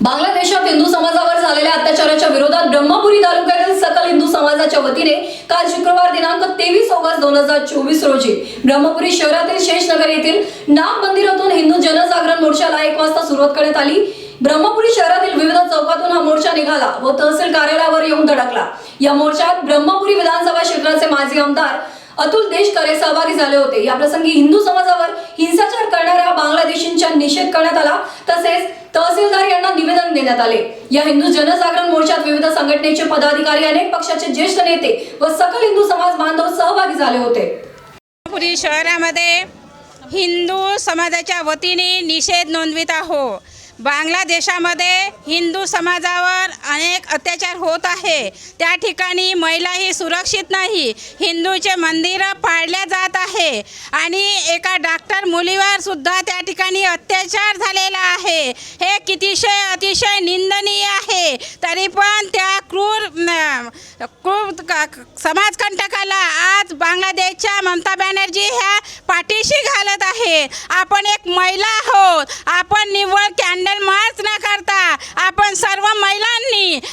बांगलादेशात हिंदू समाजावर झालेल्या अत्याचाराच्या विरोधात ब्रह्मपुरी तालुक्यातील सकल हिंदू समाजाच्या वतीने काल शुक्रवार दिनांक तेवीस ऑगस्ट दोन हजार चोवीस रोजी ब्रह्मपुरी शहरातील शेषनगर येथील नाम मंदिरातून हिंदू जनजागरण मोर्चाला एक वाजता सुरुवात करण्यात आली. ब्रह्मपुरी शहरातील विविध चौकातून हा मोर्चा निघाला व तहसील कार्यालयावर येऊन धडकला. या मोर्चात ब्रह्मपुरी विधानसभा क्षेत्राचे माजी आमदार अतुल देशकरे सहभागी झाले होते. या प्रसंगी हिंदू समाजावर हिंसाचार करणाऱ्या बांगलादेशींचा निषेध करण्यात आला. तसेच देण्यात आले. या हिंदू जनजागरण मोर्चात विविध संघटनेचे पदाधिकारी अनेक पक्षाचे ज्येष्ठ नेते व सकल हिंदू समाज बांधव सहभागी झाले होते. पुरी शहरामध्ये हिंदू समाजाच्या वतीने निषेध नोंदवित आहो बांगलादेशामध्ये हिंदू समाजावर अनेक अत्याचार होत आहे. त्या ठिकाणी महिलाही सुरक्षित नाही. हिंदूचे मंदिरं पाडल्या जात आहे. आणि एका डॉक्टर मुलीवर सुद्धा त्या ठिकाणी अत्याचार झालेला आहे. हे कितीशय अतिशय निंदनीय आहे. तरी पण त्या क्रूर क्रूर समाजकंटकाला आज बांगलादेशच्या ममता बॅनर्जी ह्या पाठीशी घालत आहे. आपण एक महिला आहोत. आपण निव्वळ कॅन्डल मार्च न करता आपण सर्व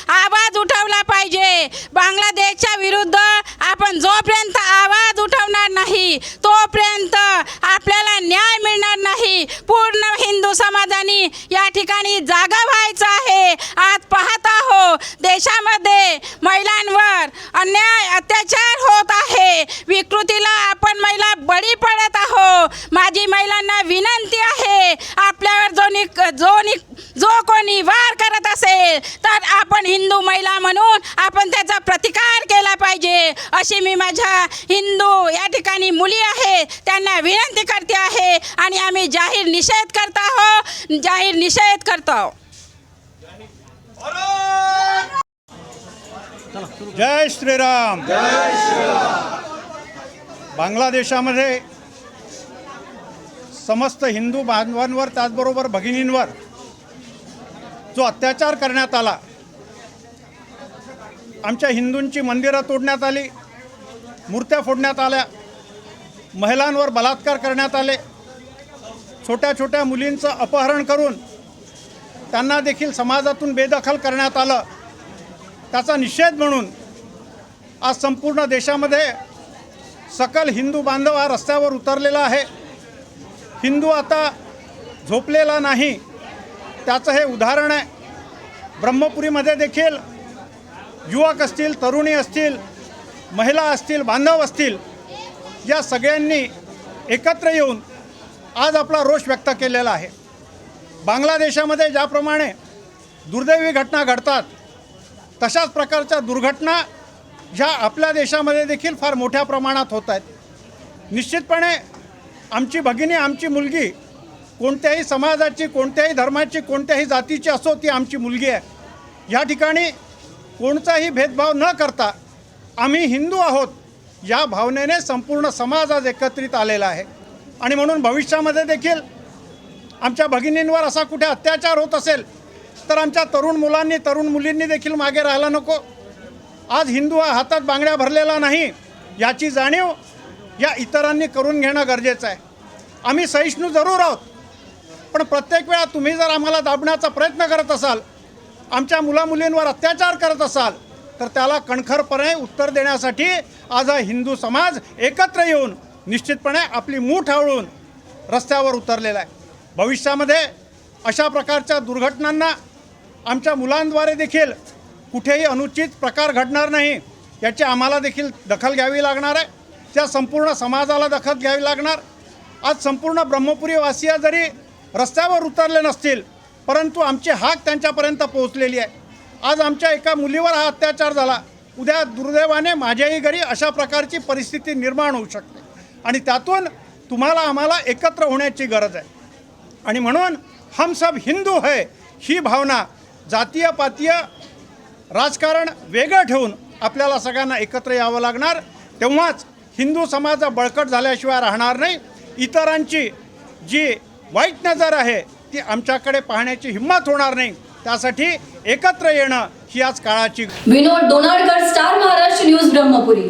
आवाज उठवला पाहिजे. बांगलादेशच्या विरुद्ध आपण जोपर्यंत आवाज उठवणार नाही तोपर्यंत आपल्याला न्याय मिळणार नाही. पूर्ण हिंदू समाजाने या ठिकाणी जागा व्हायचं आहे. आज पाहत आहो देशामध्ये महिलांवर अन्याय अत्याचार होत आहे. विकृतीला आपण महिला बळी पडत आहो माझी महिलांना विनंती आहे आपल्यावर जो निक जो निक जो कोणी वार करत असेल तर आपण हिंदू महिला म्हणून आपण त्याचा प्रतिकार केला पाहिजे. अशी मी माझ्या हिंदू या ठिकाणी मुली आहे त्यांना विनंती करते आहे आणि आम्ही जाहीर निषेध करत आहो जाहीर निषेध करतो जय श्रीराम. बांगलादेशामध्ये समस्त हिंदू बांधवांवर त्याचबरोबर भगिनींवर जो अत्याचार करण्यात आला आमच्या हिंदूंची मंदिरं तोडण्यात आली मूर्त्या फोडण्यात आल्या महिलांवर बलात्कार करण्यात आले छोट्या छोट्या मुलींचं अपहरण करून त्यांना देखील समाजातून बेदखल करण्यात आलं. त्याचा निषेध म्हणून आज संपूर्ण देशामध्ये सकल हिंदू बांधव हा रस्त्यावर उतरलेला आहे. हिंदू आता झोपलेला नाही. त्याचं हे उदाहरण आहे. ब्रह्मपुरीमध्ये देखील युवक असतील तरुणी असतील महिला असतील बांधव असतील या सगळ्यांनी एकत्र येऊन आज आपला रोष व्यक्त केलेला आहे. बांगलादेशामध्ये ज्याप्रमाणे दुर्दैवी घटना घडतात तशाच प्रकारच्या दुर्घटना ह्या आपल्या देशामध्ये देखील फार मोठ्या प्रमाणात होत आहेत. निश्चितपणे आमची भगिनी आमची मुलगी कोणत्याही समाजाची कोणत्याही धर्माची कोणत्याही जातीची असो ती आमची मुलगी आहे. या ठिकाणी कोणताही भेदभाव न करता आम्ही हिंदू आहोत या भावनेने संपूर्ण समाज आज एकत्रित आलेला आहे. आणि म्हणून भविष्यामध्ये देखील आमच्या भगिनींवर असा कुठे अत्याचार होत असेल तर आमच्या तरुण मुलांनी तरुण मुलींनी देखील मागे राहायला नको. आज हिंदू हा हातात बांगड्या भरलेला नाही याची जाणीव या इतरांनी करून घेणं गरजेचं आहे. आम्ही सहिष्णू जरूर आहोत पण प्रत्येक वेळा तुम्ही जर आम्हाला दाबण्याचा प्रयत्न करत असाल आमच्या मुलामुलींवर अत्याचार करत असाल तर त्याला कणखरपणे उत्तर देण्यासाठी आज हा हिंदू समाज एकत्र येऊन निश्चितपणे आपली मूठ आवळून रस्त्यावर उतरलेला आहे. भविष्यामध्ये अशा प्रकारच्या दुर्घटनांना आमच्या मुलांद्वारे देखील कुठेही अनुचित प्रकार घडणार नाही याची आम्हाला देखील दखल घ्यावी लागणार आहे. त्या संपूर्ण समाजाला दखल घ्यावी लागणार. आज संपूर्ण ब्रह्मपुरी वासिया जरी रस्त्यावर उतरले नसतील परंतु आमची हाक त्यांच्यापर्यंत पोहोचलेली आहे. आज आमच्या एका मुलीवर हा अत्याचार झाला. उद्या दुर्दैवाने माझ्याही घरी अशा प्रकारची परिस्थिती निर्माण होऊ शकते. आणि त्यातून तुम्हाला आम्हाला एकत्र होण्याची गरज आहे. आणि म्हणून हम सब हिंदू है ही भावना जातीय पातीय राजकारण वेगळं ठेवून आपल्याला सगळ्यांना एकत्र यावं लागणार. तेव्हाच हिंदू समाज बळकट झाल्याशिवाय राहणार नाही. इतरांची जी वाईट नजर आहे ती आमच्याकडे पाहण्याची हिंमत होणार नाही. त्यासाठी एकत्र येणं ही आज काळाची विनोद डोनाळकर स्टार महाराष्ट्र न्यूज ब्रह्मपुरी.